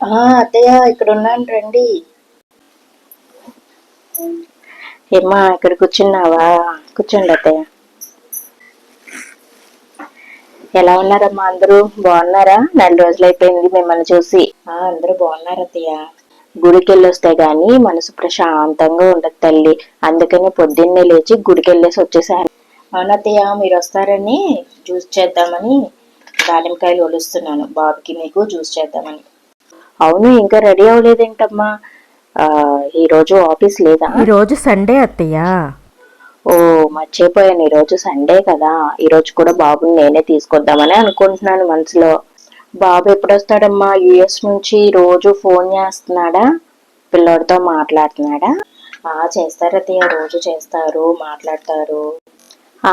ఆ, అత్తయ్య ఇక్కడ ఉన్నాను రండి. ఏమ్మా ఇక్కడ కూర్చున్నావా? కూర్చోండి అత్తయ్య. ఎలా ఉన్నారమ్మా అందరూ? బాగున్నారా? నెల రోజులు అయిపోయింది మిమ్మల్ని చూసి. ఆ అందరూ బాగున్నారు అత్తయ్య. గుడికి వెళ్ళొస్తే గాని మనసు ప్రశాంతంగా ఉండదు తల్లి. అందుకని పొద్దున్నే లేచి గుడికి వెళ్ళేసి వచ్చేసాను అవునత్తయ్య మీరు వస్తారని జ్యూస్ చేద్దామని దానిమ్మకాయలు ఒలుస్తున్నాను. బాబుకి మీకు జ్యూస్ చేద్దామని. అవును ఇంకా రెడీ అవ్వలేదేంటమ్మా? ఆ, ఈ రోజు ఆఫీస్ లేదా? ఈరోజు సండే అత్తయ్య. ఓ మర్చిపోయాను. ఈ రోజు సండే కదా. ఈ రోజు కూడా బాబుని నేనే తీసుకొద్దామని అనుకుంటున్నాను మనసులో. బాబు ఎప్పుడు వస్తాడమ్మా యుఎస్ నుంచి రోజు ఫోన్ చేస్తున్నాడా? పిల్లోడితో మాట్లాడుతున్నాడా? ఆ చేస్తారు అత్తయ్య. రోజు చేస్తారు మాట్లాడతారు. ఆ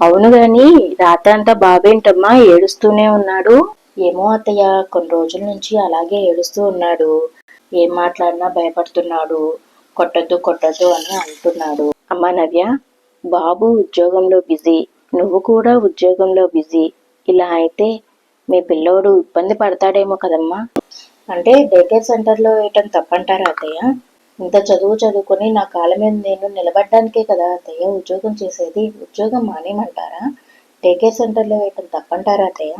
అవును గాని రాత్రి అంతా బాబేంటమ్మా ఏడుస్తూనే ఉన్నాడు? ఏమో అత్తయ్య కొన్ని రోజుల నుంచి అలాగే ఏడుస్తూ ఉన్నాడు. ఏం మాట్లాడినా భయపడుతున్నాడు. కొట్టద్దు కొట్టద్దు అని అంటున్నాడు. అమ్మా నవ్య బాబు ఉద్యోగంలో బిజీ. నువ్వు కూడా ఉద్యోగంలో బిజీ. ఇలా అయితే మీ పిల్లోడు ఇబ్బంది పడతాడేమో కదమ్మా. అంటే డేకేర్ సెంటర్లో వేయటం తప్పంటారా అత్తయ్య? ఇంత చదువు చదువుకొని నా కాళ్ళ మీద నేను నిలబడ్డానికే కదా అత్తయ్య ఉద్యోగం చేసేది? ఉద్యోగం మానేమంటారా డేకేర్ సెంటర్లో వేయటం తప్పంటారా అత్తయ్య?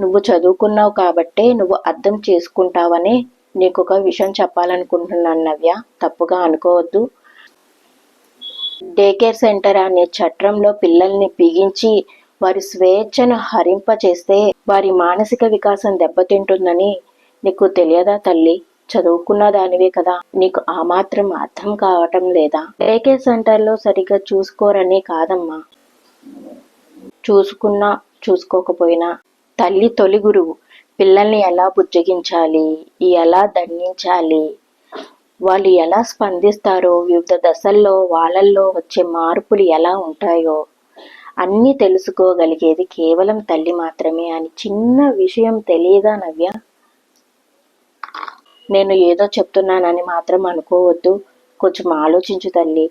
నువ్వు చదువుకున్నావు కాబట్టే నువ్వు అర్థం చేసుకుంటావని నీకు ఒక విషయం చెప్పాలనుకుంటున్నాను నవ్య. తప్పుగా అనుకోవద్దు. డే కేర్ సెంటర్ అనే చట్రంలో పిల్లల్ని బిగించి వారి స్వేచ్ఛను హరింపచేస్తే వారి మానసిక వికాసం దెబ్బతింటుందని నీకు తెలియదా తల్లి? చదువుకున్న దానివే కదా. నీకు ఆ మాత్రం అర్థం కావటం లేదా? డే కేర్ సెంటర్లో సరిగ్గా చూసుకోరని కాదమ్మా. చూసుకున్నా చూసుకోకపోయినా. తల్లి తొలి గురువు. పిల్లల్ని ఎలా బుజ్జగించాలి? ఎలా దండించాలి? వాళ్ళు ఎలా స్పందిస్తారో? వివిధ దశల్లో వాళ్ళల్లో వచ్చే మార్పులు ఎలా ఉంటాయో అన్నీ తెలుసుకోగలిగేది కేవలం తల్లి మాత్రమే అని చిన్న విషయం తెలియదా నవ్య? నేను ఏదో చెప్తున్నానని మాత్రం అనుకోవద్దు. కొంచెం ఆలోచించు తల్లి.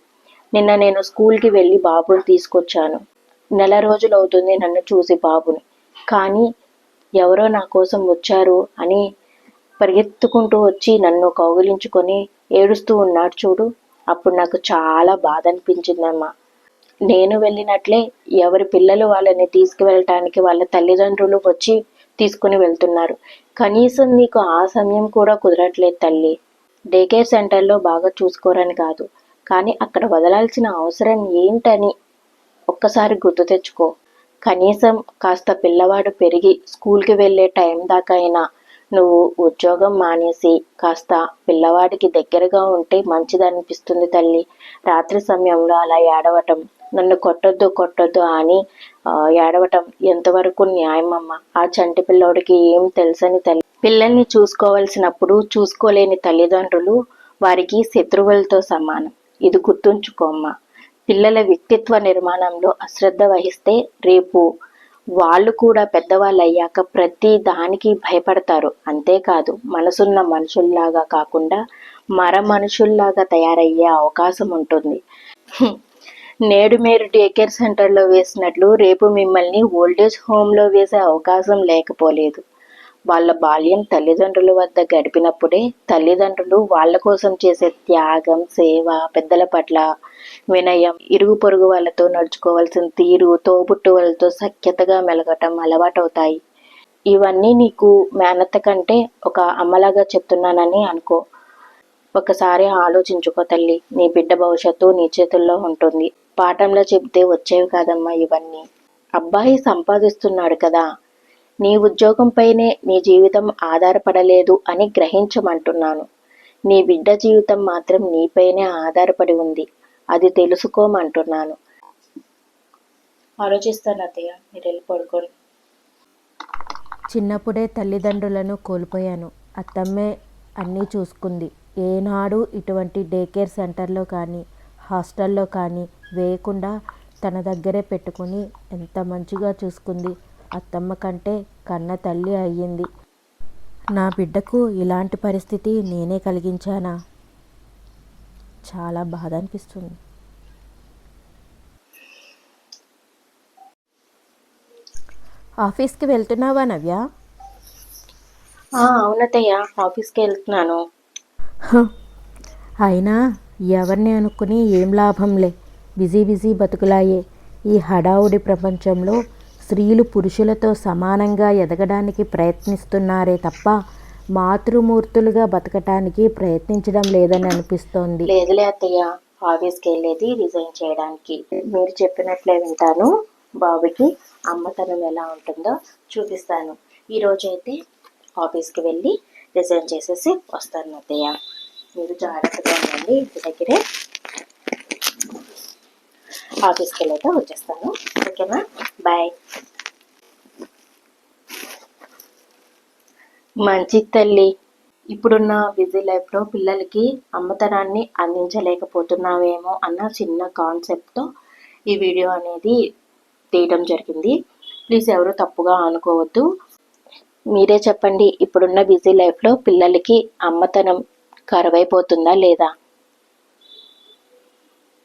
నిన్న నేను స్కూల్కి వెళ్ళి బాబుని తీసుకొచ్చాను. నెల రోజులు అవుతుంది నన్ను చూసి బాబుని. కానీ ఎవరో నా కోసం వచ్చారు అని పరిగెత్తుకుంటూ వచ్చి నన్ను కౌగిలించుకొని ఏడుస్తూ ఉన్నాడు చూడు. అప్పుడు నాకు చాలా బాధ అనిపించిందమ్మా నేను వెళ్ళినట్లే ఎవరి పిల్లలు వాళ్ళని తీసుకువెళ్ళటానికి వాళ్ళ తల్లిదండ్రులు వచ్చి తీసుకుని వెళ్తున్నారు. కనీసం నీకు ఆ సమయం కూడా కుదరట్లేదు తల్లి. డే కేర్ సెంటర్లో బాగా చూసుకోరని కాదు. కానీ అక్కడ వదలాల్సిన అవసరం ఏంటని ఒక్కసారి గుర్తు తెచ్చుకో. కనీసం కాస్త పిల్లవాడు పెరిగి స్కూల్కి వెళ్ళే టైం దాకా అయినా నువ్వు ఉద్యోగం మానేసి కాస్త పిల్లవాడికి దగ్గరగా ఉంటే మంచిదనిపిస్తుంది తల్లి. రాత్రి సమయంలో అలా ఏడవటం. నన్ను కొట్టొద్దు కొట్టొద్దు అని ఏడవటం ఎంతవరకు న్యాయమమ్మ? ఆ చంటి పిల్లోడికి ఏం తెలుసని తల్లి. పిల్లల్ని చూసుకోవలసినప్పుడు చూసుకోలేని తల్లిదండ్రులు వారికి శత్రువులతో సమానం. ఇది గుర్తుంచుకోమ్మా పిల్లల వ్యక్తిత్వ నిర్మాణంలో అశ్రద్ధ వహిస్తే రేపు వాళ్ళు కూడా పెద్దవాళ్ళు అయ్యాక ప్రతి దానికి భయపడతారు. అంతేకాదు మనసున్న మనుషుల్లాగా కాకుండా మర మనుషుల్లాగా తయారయ్యే అవకాశం ఉంటుంది. నేడు మీరు డే కేర్ సెంటర్లో వేసినట్లు రేపు మిమ్మల్ని ఓల్డేజ్ హోమ్లో వేసే అవకాశం లేకపోలేదు. వాళ్ళ బాల్యం తల్లిదండ్రుల వద్ద గడిపినప్పుడే తల్లిదండ్రులు వాళ్ళ కోసం చేసే త్యాగం సేవ పెద్దల పట్ల వినయం ఇరుగు పొరుగు వాళ్ళతో నడుచుకోవాల్సిన తీరు తోబుట్టువులతో సఖ్యతగా మెలగటం అలవాటవుతాయి. ఇవన్నీ నీకు మేనత్త కంటే ఒక అమ్మలాగా చెప్తున్నానని అనుకో. ఒకసారి ఆలోచించుకో తల్లి నీ బిడ్డ భవిష్యత్తు నీ చేతుల్లో ఉంటుంది. పాఠంలో చెప్తే వచ్చేవి కాదమ్మా ఇవన్నీ. అబ్బాయి సంపాదిస్తున్నాడు కదా నీ ఉద్యోగంపైనే నీ జీవితం ఆధారపడలేదు అని గ్రహించమంటున్నాను. నీ బిడ్డ జీవితం మాత్రం నీపైనే ఆధారపడి ఉంది. అది తెలుసుకోమంటున్నాను. ఆలోచిస్తాను అత్తయ్య. మీరు వెళ్ళి పడుకోండి. చిన్నప్పుడే తల్లిదండ్రులను కోల్పోయాను. అత్తమ్మే అన్నీ చూసుకుంది. ఏనాడు ఇటువంటి డే కేర్ సెంటర్లో కానీ హాస్టల్లో కానీ వేయకుండా తన దగ్గరే పెట్టుకుని ఎంత మంచిగా చూసుకుంది. అత్తమ్మ కంటే కన్న తల్లి అయ్యింది. నా బిడ్డకు ఇలాంటి పరిస్థితి నేనే కలిగించానా? చాలా బాధ అనిపిస్తుంది ఆఫీస్కి వెళ్తున్నావా నవ్య? ఆ, అవునత్తయ్య ఆఫీస్కి వెళ్తున్నాను. అయినా ఎవరిని అనుకుని ఏం లాభంలే. Busy busy బతుకులాయే. ఈ హడావుడి ప్రపంచంలో స్త్రీలు పురుషులతో సమానంగా ఎదగడానికి ప్రయత్నిస్తున్నారే తప్ప మాతృమూర్తులుగా బతకటానికి ప్రయత్నించడం లేదని అనిపిస్తోంది. లేదులే అత్తయ్య ఆఫీస్కి వెళ్ళేది రిజైన్ చేయడానికి. మీరు చెప్పినట్లే వింటాను. బాబుకి అమ్మతనం ఎలా ఉంటుందో చూపిస్తాను. ఈరోజు అయితే ఆఫీస్కి వెళ్ళి రిజైన్ చేసేసి వస్తాను అత్తయ్య. మీరు జాగ్రత్తగా ఉండండి ఇంటి దగ్గరే ఆఫీస్కి వెళ్ళైతే వచ్చేస్తాను. ఓకేనా? బాయ్. మంచి తల్లి. ఇప్పుడున్న బిజీ లైఫ్లో పిల్లలకి అమ్మతనాన్ని అందించలేకపోతున్నావేమో అన్న చిన్న కాన్సెప్ట్తో ఈ వీడియో అనేది తీయడం జరిగింది. ప్లీజ్ ఎవరు తప్పుగా అనుకోవద్దు. మీరే చెప్పండి ఇప్పుడున్న బిజీ లైఫ్లో పిల్లలకి అమ్మతనం కరువైపోతుందా లేదా?